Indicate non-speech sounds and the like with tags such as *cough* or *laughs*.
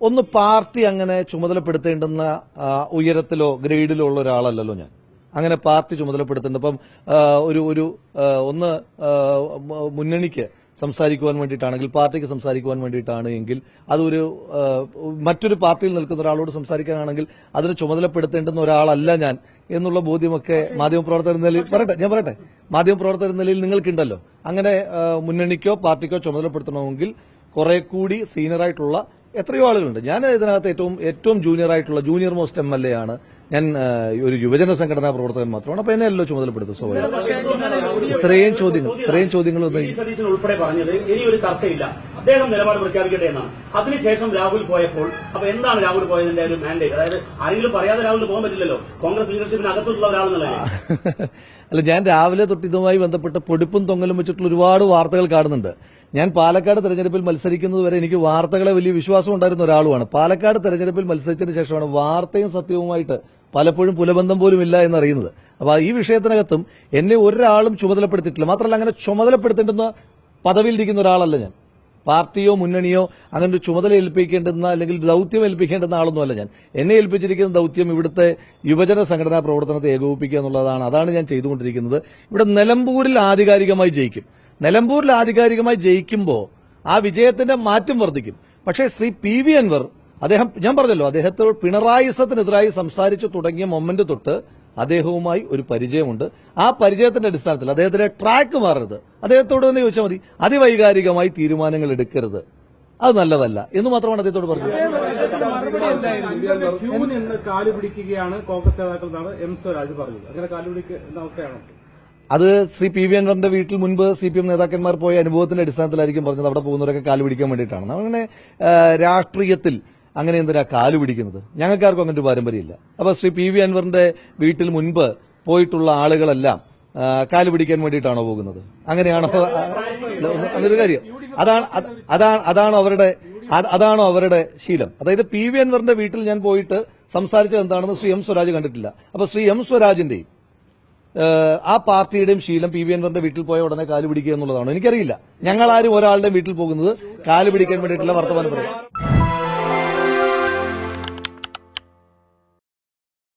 ഒന്ന് പാർട്ടി അങ്ങനെ ചുമതലപ്പെടുത്തേണ്ടുന്ന ഉയരത്തിലോ ഗ്രേഡിലോ ഉള്ള ഒരാളല്ലല്ലോ ഞാൻ. അങ്ങനെ പാർട്ടി ചുമതലപ്പെടുത്തേണ്ട. ഇപ്പം ഒരു ഒരു ഒന്ന് മുന്നണിക്ക് സംസാരിക്കുവാൻ വേണ്ടിയിട്ടാണെങ്കിൽ പാർട്ടിക്ക് സംസാരിക്കുവാൻ വേണ്ടിയിട്ടാണ് എങ്കിൽ അതൊരു മറ്റൊരു പാർട്ടിയിൽ നിൽക്കുന്ന ഒരാളോട് സംസാരിക്കാനാണെങ്കിൽ അതിന് ചുമതലപ്പെടുത്തേണ്ടുന്ന ഒരാളല്ല ഞാൻ എന്നുള്ള ബോധ്യമൊക്കെ മാധ്യമപ്രവർത്തകർ നിലയിൽ പറയട്ടെ ഞാൻ പറയട്ടെ. മാധ്യമപ്രവർത്തകർ നിലയിൽ നിങ്ങൾക്കുണ്ടല്ലോ. അങ്ങനെ മുന്നണിക്കോ പാർട്ടിക്കോ ചുമതലപ്പെടുത്തണമെങ്കിൽ കുറെ കൂടി സീനിയറായിട്ടുള്ള എത്രയോ ആളുകളുണ്ട്. ഞാൻ ഇതിനകത്ത് ഏറ്റവും ഏറ്റവും ജൂനിയർ ആയിട്ടുള്ള junior most M L A ആണ്. ഞാൻ ഒരു യുവജന സംഘടനാ പ്രവർത്തകൻ മാത്രമാണ്. അപ്പൊ എന്നെയല്ലോ ചുമതലപ്പെടുത്തും സ്വാഭാവികം. ഇത്രയും ചോദ്യങ്ങൾ ഇത്രയും ചോദ്യങ്ങൾ വി അദ്ദേഹം നിലപാട് പ്രഖ്യാപിക്കട്ടെ എന്നാണ്. അതിനുശേഷം രാഹുൽ പോയപ്പോൾ അപ്പൊ എന്താണ് രാഹുൽ പോയതിന്റെ ഒരു മാൻഡേറ്റ് അതായത് ആരെങ്കിലും പറയാതെ രാഹുൽ പോകാൻ പറ്റില്ലല്ലോ. കോൺഗ്രസ് ലീഡർഷിപ്പിന് അകത്തുള്ള ഒരാളെന്നുള്ളത് *laughs* അല്ല ഞാൻ രാവിലെ തൊട്ട് ഇതുമായി ബന്ധപ്പെട്ട പൊടിപ്പും തൊങ്ങലും വെച്ചിട്ടുള്ള ഒരുപാട് വാർത്തകൾ കാണുന്നുണ്ട്. ഞാൻ പാലക്കാട് തെരഞ്ഞെടുപ്പിൽ മത്സരിക്കുന്നത് വരെ എനിക്ക് വാർത്തകളെ വലിയ വിശ്വാസം ഉണ്ടായിരുന്ന ഒരാളുമാണ്. പാലക്കാട് തെരഞ്ഞെടുപ്പിൽ മത്സരിച്ചതിന് ശേഷമാണ് വാർത്തയും സത്യവുമായിട്ട് പലപ്പോഴും പുലബന്ധം പോലും ഇല്ല എന്നറിയുന്നത്. അപ്പൊ ഈ വിഷയത്തിനകത്തും എന്നെ ഒരാളും ചുമതലപ്പെടുത്തിയിട്ടില്ല. മാത്രമല്ല അങ്ങനെ ചുമതലപ്പെടുത്തേണ്ടുന്ന പദവിയിലിരിക്കുന്ന ഒരാളല്ല ഞാൻ. പാർട്ടിയോ മുന്നണിയോ അങ്ങനെ ഒരു ചുമതല ഏൽപ്പിക്കേണ്ടുന്ന അല്ലെങ്കിൽ ദൌത്യം ഏൽപ്പിക്കേണ്ടുന്ന ആളൊന്നുമല്ല ഞാൻ. എന്നെ ഏൽപ്പിച്ചിരിക്കുന്ന ദൌത്യം ഇവിടുത്തെ യുവജന സംഘടനാ പ്രവർത്തനത്തെ ഏകോപിപ്പിക്കുക എന്നുള്ളതാണ്. അതാണ് ഞാൻ ചെയ്തുകൊണ്ടിരിക്കുന്നത്. ഇവിടെ നിലമ്പൂരിൽ ആധികാരികമായി ജയിക്കും. നിലമ്പൂരിൽ ആധികാരികമായി ജയിക്കുമ്പോൾ ആ വിജയത്തിന്റെ മാറ്റം വർദ്ധിക്കും. പക്ഷേ ശ്രീ പി അൻവർ അദ്ദേഹം ഞാൻ പറഞ്ഞല്ലോ അദ്ദേഹത്തോട് പിണറായിസത്തിനെതിരായി സംസാരിച്ചു തുടങ്ങിയ മൊമെന്റ് തൊട്ട് അദ്ദേഹവുമായി ഒരു പരിചയമുണ്ട്. ആ പരിചയത്തിന്റെ അടിസ്ഥാനത്തിൽ അദ്ദേഹത്തിന്റെ ട്രാക്ക് മാറരുത്. അദ്ദേഹത്തോട് തന്നെ ചോദിച്ചാൽ മതി. അതിവൈകാരികമായി തീരുമാനങ്ങൾ എടുക്കരുത്. അത് നല്ലതല്ല എന്ന് മാത്രമാണ് അദ്ദേഹത്തോട് പറഞ്ഞത്. അത് ശ്രീ പി വി അൻവറിന്റെ വീട്ടിൽ മുൻപ് സി പി എം നേതാക്കന്മാർ പോയ അനുഭവത്തിന്റെ അടിസ്ഥാനത്തിലായിരിക്കും പറഞ്ഞത്. അവിടെ പോകുന്നവരൊക്കെ കാലുപിടിക്കാൻ വേണ്ടിയിട്ടാണ്. അങ്ങനെ രാഷ്ട്രീയത്തിൽ അങ്ങനെ എന്തിനാ കാൽ പിടിക്കുന്നത്? ഞങ്ങൾക്കാർക്കും അങ്ങനെ ഒരു പാരമ്പര്യമില്ല. അപ്പൊ ശ്രീ പി വി അൻവറിന്റെ വീട്ടിൽ മുൻപ് പോയിട്ടുള്ള ആളുകളെല്ലാം കാൽ പിടിക്കാൻ വേണ്ടിയിട്ടാണോ പോകുന്നത്? അങ്ങനെയാണോ? അങ്ങനൊരു കാര്യം. അതാണ് അതാണ് അതാണോ അവരുടെ അത് അതാണോ അവരുടെ ശീലം. അതായത് പി വി അൻവറിന്റെ വീട്ടിൽ ഞാൻ പോയിട്ട് സംസാരിച്ചത് എന്താണെന്ന് ശ്രീ എം സ്വരാജ് കണ്ടിട്ടില്ല. അപ്പൊ ശ്രീ എം സ്വരാജിന്റെയും ആ പാർട്ടിയുടെയും ശീലം പി വി അൻവറിന്റെ വീട്ടിൽ പോയ ഉടനെ കാൽ പിടിക്കുക എന്നുള്ളതാണോ? എനിക്കറിയില്ല. ഞങ്ങൾ ആരും ഒരാളുടെ വീട്ടിൽ പോകുന്നത് കാൽ പിടിക്കാൻ വേണ്ടിയിട്ടുള്ള വർത്തമാനം പറയും.